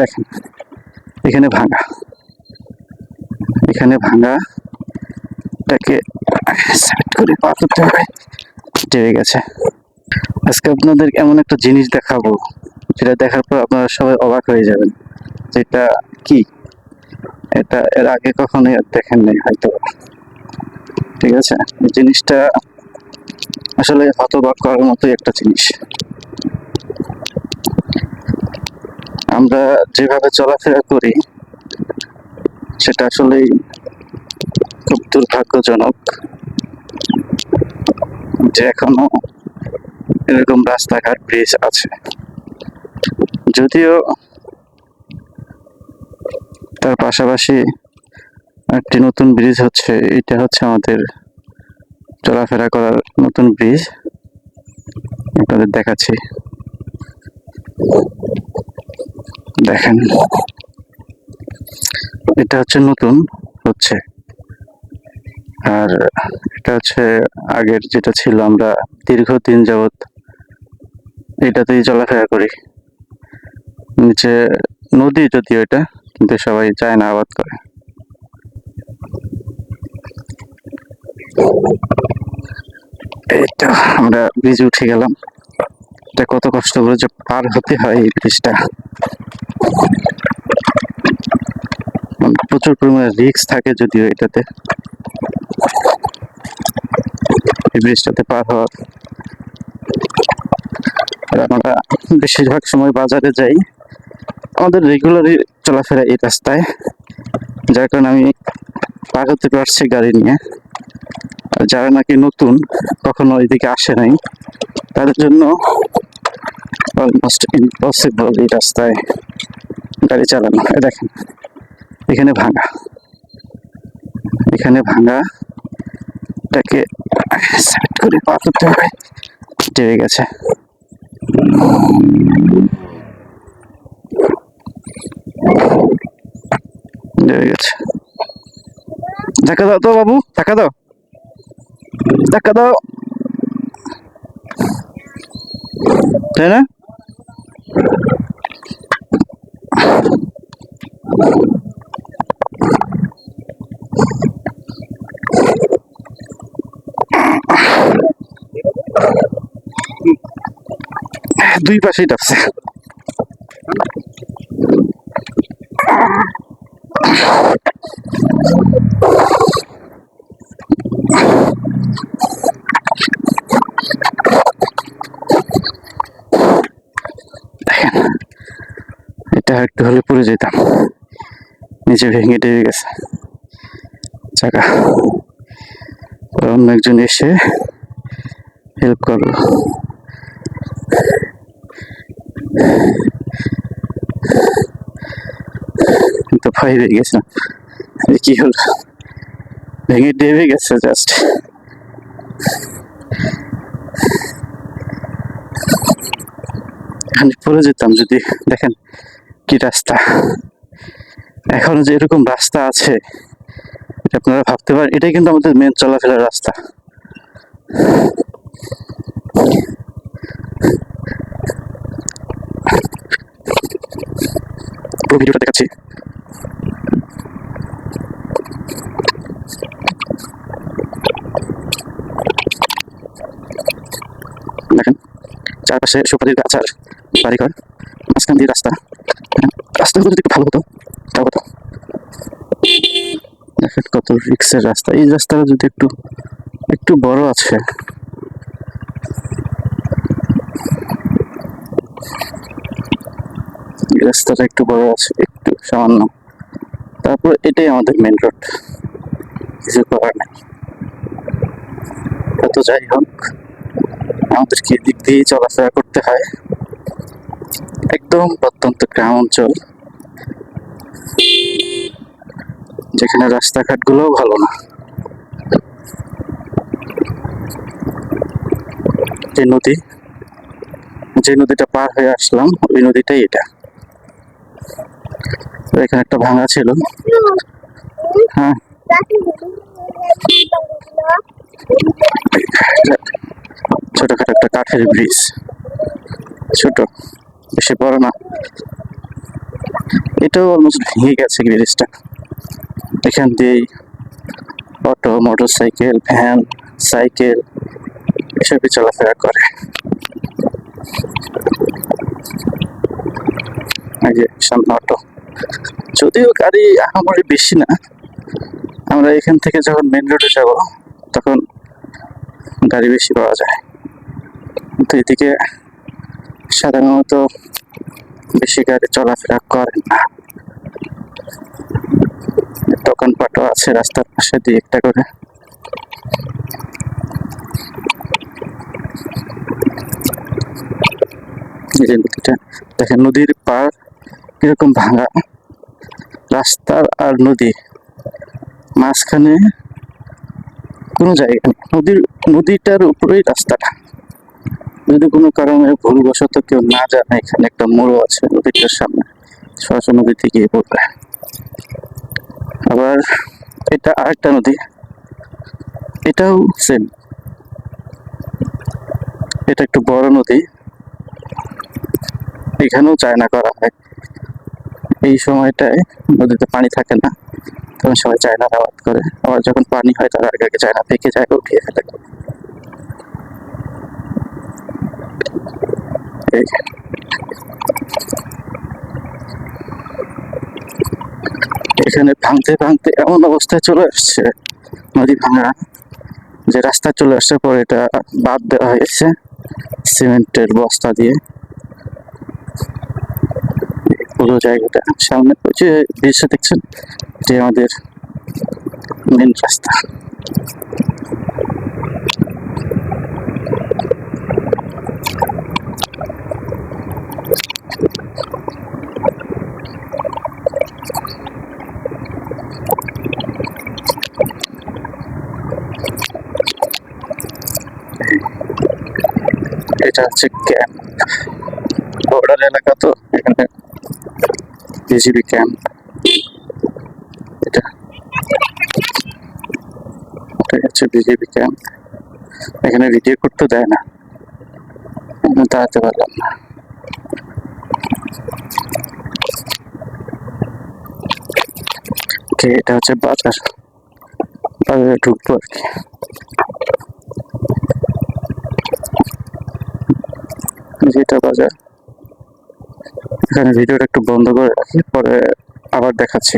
দেখেন, এখানে ভাঙা। এখানে ভাঙা, এটাকে সেট করে পা করতে হবে টেরে গেছে। আজকে আপনাদের এমন একটা জিনিস দেখাবো, যেটা দেখার পর আপনারা সবাই অবাক হয়ে যাবেন যেটা কি? এটা এর আগে কখনোই আর দেখেন নাই, হয়তো। ঠিক আছে? জিনিসটা আসলে হতবাক করার মতোই একটা জিনিস। আমরা যেভাবে চলাফেরা করি, সেটা আসলেই খুব দুর্ভাগ্যজনক যে এখনও এরকম রাস্তাঘাট ব্রিজ আছে। যদিও তার পাশাপাশি একটি নতুন ব্রিজ হচ্ছে, এটা হচ্ছে আমাদের চলাফেরা করার নতুন ব্রিজ আপনাদের দেখাচ্ছি। দেখেন। এটা হচ্ছে নতুন, হচ্ছে। আর এটা হচ্ছে আগের যেটা ছিল, আমরা দীর্ঘদিন যাবৎ এটাতেই চলাফেরা করি। নিচে নদী যদিও এটা, কিন্তু সবাই চায় না আবাদ করে। এইটা আমরা ব্রিজে উঠে গেলাম। এটা কত কষ্ট করে যে পার হতে হয় এই ব্রিজটা প্রচুর পরিমাণে রিস্ক থাকে যদিও এটাতে। ব্রিজটাতে পার হওয়ার। আমরা বেশিরভাগ সময় বাজারে যাই। আমাদের রেগুলারই চলাফেরা এই রাস্তায়। যার কারণে আমি পার হতে পারছি গাড়ি নিয়ে। আর যারা নাকি নতুন, কখনো এদিকে আসে নাই, তাদের জন্য অলমোস্ট ইম্পসিবল এই রাস্তায় গাড়ি চালানো। এ দেখেন, এখানে ভাঙা। এখানে ভাঙা। এটাকে সেট করে পা করতে হবে। টেরে গেছে। ধাক্কা দাও তো বাবু, ধাক্কা দাও। ধাক্কা দাও। তাই না? দুই ডাবছে দেখেন এটা একটু হলে পড়ে যেতাম। নিচে ভেঙে টেরে গেছে। চাকা। অন্য একজন এসে হেল্প করল। তো ভয় পেয়ে গেছিলাম কি হলো? ভেঙে ডেবে গেছে জাস্ট এখানে পড়ে যেতাম যদি। দেখেন কি রাস্তা। এখনও যে এরকম রাস্তা আছে আপনারা ভাবতে পারেন, এটাই কিন্তু আমাদের মেন চলাফেরার রাস্তা। ভিডিওটা দেখাচ্ছি। দেখেন, চারপাশে সুপারির গাছ আর বাড়িঘর, মাঝখান দিয়ে রাস্তা। রাস্তাগুলো যদি একটু ভালো হতো। দেখেন কত রিক্সের রাস্তা। এই রাস্তাটা যদি একটু একটু বড় আছে। রাস্তাটা একটু বড় আছে, একটু সামান্য। তারপর এটাই আমাদের মেন রোড কিছু করার নেই। তো যাই হোক, আমাদেরকে এদিক দিয়ে চলাফেরা করতে হয়। একদম প্রত্যন্ত গ্রাম অঞ্চল। যেখানে রাস্তাঘাটগুলোও ভালো না। যে নদী, যে নদীটা পার হয়ে আসলাম, ওই নদীটাই এটা। এখানে একটা ভাঙা ছিল। হ্যাঁ। ছোটখাটো একটা কাঠের ব্রিজ। ছোট, বেশি বড় না। এটাও অলমোস্ট ভেঙে গেছে ব্রিজটা এখান দিয়েই auto motorcycle van, cycle এসবই চলাফেরা করে। যে সামনে অটো। যদিও গাড়ি আহামরি বেশি না, আমরা এখান থেকে যখন মেন রোডে যাব, তখন গাড়ি বেশি পাওয়া যায়। কিন্তু এদিকে সাধারণত বেশি গাড়ি চলাফেরা করে না। দোকানপাটও আছে রাস্তার পাশে দিয়ে একটা করে। নদীটা, দেখেন নদীর পার কীরকম ভাঙা। রাস্তা আর নদী, মাঝখানে কোনো জায়গা নদীর, নদীটার উপরেই রাস্তাটা। যদি কোনো কারণে ভুলবশত কেউ না জানে, এখানে একটা মোড়ও আছে নদীটার সামনে। সরাসরি নদীতে গিয়ে পড়বে আবার এটা আরেকটা নদী। এটাও সেম এটা একটু বড় নদী। এখানেও চায়না করা হয়। এই সময়টায় নদীতে পানি থাকে না। তখন সবাই চায়না আবাদ করে। আবার যখন পানি হয় তার আগে আগে চায়না থেকে যায়, উঠিয়ে ফেলে। এই। এখানে ভাঙতে ভাঙতে এমন অবস্থায় চলে আসছে। নদী ভাঙা, যে রাস্তা চলে আসার পর এটা বাদ দেওয়া হয়েছে সিমেন্টের বস্তা দিয়ে। পুরো জায়গাটা সামনে যে দৃশ্য দেখছেন, যে আমাদের মেন রাস্তা। এটা হচ্ছে ক্যাম্প। বর্ডার এলাকা তো, এখানে বিজিবি ক্যাম্প। এটা এটা হচ্ছে বিজেপি ক্যাম্প। এখানে ভিডিও করতে দেয় না। আমি দাঁড়াতে পারলাম না। এটা হচ্ছে বাজার। বাজারে ঢুকবো আর কি। যেটা বাজার। এখানে ভিডিওটা একটু বন্ধ করে রাখি পরে আবার দেখাচ্ছি।